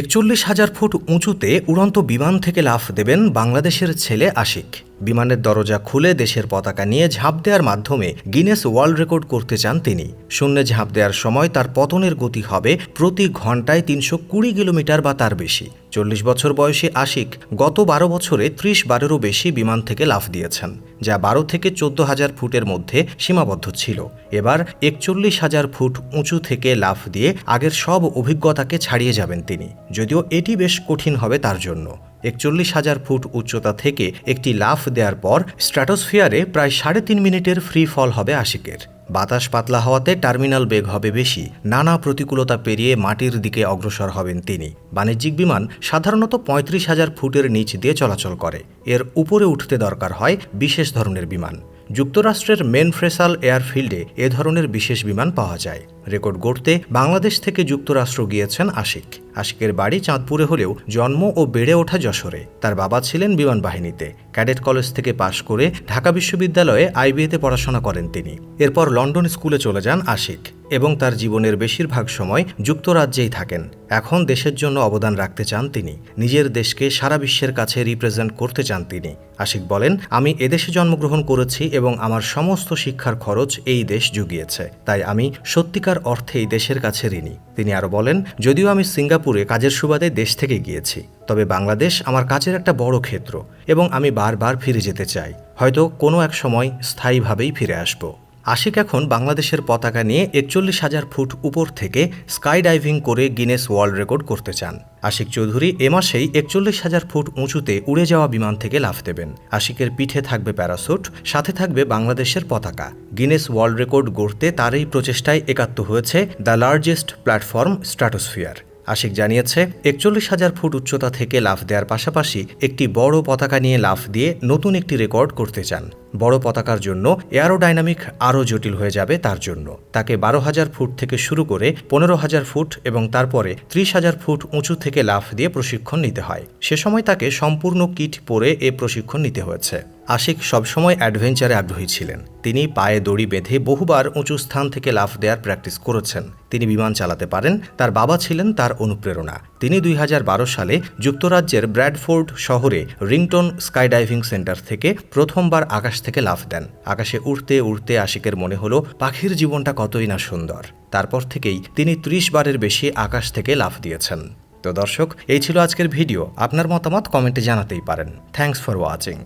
একচল্লিশ হাজার ফুট উঁচুতে উড়ন্ত বিমান থেকে লাফ দেবেন বাংলাদেশের ছেলে আশিক। বিমানের দরজা খুলে দেশের পতাকা নিয়ে ঝাঁপ দেওয়ার মাধ্যমে গিনেস ওয়ার্ল্ড রেকর্ড করতে চান তিনি। শূন্যে ঝাঁপ দেওয়ার সময় তার পতনের গতি হবে প্রতি ঘন্টায় তিনশো কুড়ি কিলোমিটার বা তার বেশি। চল্লিশ বছর বয়সী আশিক গত বারো বছরে ত্রিশ বারেরও বেশি বিমান থেকে লাফ দিয়েছেন, যা বারো থেকে চোদ্দ হাজার ফুটের মধ্যে সীমাবদ্ধ ছিল। এবার একচল্লিশ হাজার ফুট উঁচু থেকে লাফ দিয়ে আগের সব অভিজ্ঞতাকে ছাড়িয়ে যাবেন তিনি, যদিও এটি বেশ কঠিন হবে তার জন্য। একচল্লিশ হাজার ফুট উচ্চতা থেকে একটি লাফ দেওয়ার পর স্ট্র্যাটোস্ফিয়ারে প্রায় সাড়ে তিন মিনিটের ফ্রি ফল হবে আশিকের। বাতাস পাতলা হওয়াতে টার্মিনাল বেগ হবে বেশি। নানা প্রতিকূলতা পেরিয়ে মাটির দিকে অগ্রসর হবেন তিনি। বাণিজ্যিক বিমান সাধারণত পঁয়ত্রিশ হাজার ফুটের নিচ দিয়ে চলাচল করে। এর উপরে উঠতে দরকার হয় বিশেষ ধরনের বিমান। যুক্তরাষ্ট্রের মেন ফ্রেসাল এয়ারফিল্ডে এ ধরনের বিশেষ বিমান পাওয়া যায়। রেকর্ড গড়তে বাংলাদেশ থেকে যুক্তরাষ্ট্র গিয়েছেন আশিক। আশিকের বাড়ি চাঁদপুরে হলেও জন্ম ও বেড়ে ওঠা যশোরে। তার বাবা ছিলেন বিমান বাহিনীতে। ক্যাডেট কলেজ থেকে পাশ করে ঢাকা বিশ্ববিদ্যালয়ে আইবিএতে পড়াশোনা করেন তিনি। এরপর লন্ডন স্কুলে চলে যান আশিক। এবং তার জীবনের বেশিরভাগ সময় যুক্তরাজ্যেই থাকেন। এখন দেশের জন্য অবদান রাখতে চান তিনি। নিজের দেশকে সারা বিশ্বের কাছে রিপ্রেজেন্ট করতে চান তিনি। আশিক বলেন, আমি এদেশে জন্মগ্রহণ করেছি এবং আমার সমস্ত শিক্ষার খরচ এই দেশ জুগিয়েছে। তাই আমি সত্যিকার অর্থেই দেশের কাছে ঋণী। তিনি আরও বলেন, যদিও আমি সিঙ্গাপুরে কাজের সুবাদে দেশ থেকে গিয়েছি, তবে বাংলাদেশ আমার কাজের একটা বড় ক্ষেত্র এবং আমি বারবার ফিরে যেতে চাই। হয়তো কোনো এক সময় স্থায়ীভাবেই ফিরে আসব। আশিক এখন বাংলাদেশের পতাকা নিয়ে একচল্লিশ হাজার ফুট উপর থেকে স্কাই ডাইভিং করে গিনেস ওয়ার্ল্ড রেকর্ড করতে চান। আশিক চৌধুরী এ মাসেই একচল্লিশ হাজার ফুট উঁচুতে উড়ে যাওয়া বিমান থেকে লাফ দেবেন। আশিকের পিঠে থাকবে প্যারাসুট, সাথে থাকবে বাংলাদেশের পতাকা। গিনেস ওয়ার্ল্ড রেকর্ড গড়তে তার এই প্রচেষ্টায় একাত্ম হয়েছে the largest platform stratosphere. Ashik জানিয়েছে, একচল্লিশ হাজার ফুট উচ্চতা থেকে লাফ দেওয়ার পাশাপাশি একটি বড় পতাকা নিয়ে লাফ দিয়ে নতুন একটি রেকর্ড করতে চান। বড় পতাকার জন্য এয়ারোডাইনামিক আরও জটিল হয়ে যাবে তার জন্য। তাকে বারো হাজার ফুট থেকে শুরু করে পনেরো হাজার ফুট এবং তারপরে ত্রিশ হাজার ফুট উঁচু থেকে লাফ দিয়ে প্রশিক্ষণ নিতে হয়। সে সময় তাকে সম্পূর্ণ কিট পরে এ প্রশিক্ষণ নিতে হয়েছে। আশিক সবসময় অ্যাডভেঞ্চারে আগ্রহী ছিলেন। তিনি পায়ে দড়ি বেঁধে বহুবার উঁচু স্থান থেকে লাফ দেওয়ার প্র্যাকটিস করেছেন। তিনি বিমান চালাতে পারেন, তার বাবা ছিলেন তার অনুপ্রেরণা। তিনি দুই হাজার বারো সালে যুক্তরাজ্যের ব্র্যাডফোর্ড শহরে রিংটন স্কাইডাইভিং সেন্টার থেকে প্রথমবার আকাশ থেকে লাফ দেন। আকাশে উড়তে উড়তে আশিকের মনে হলো, পাখির জীবনটা কতই না সুন্দর। তারপর থেকেই তিনি ত্রিশ বারের বেশি আকাশ থেকে লাফ দিয়েছেন। তো দর্শক, এই ছিল আজকের ভিডিও। আপনার মতামত কমেন্টে জানাতেই পারেন। Thanks for watching.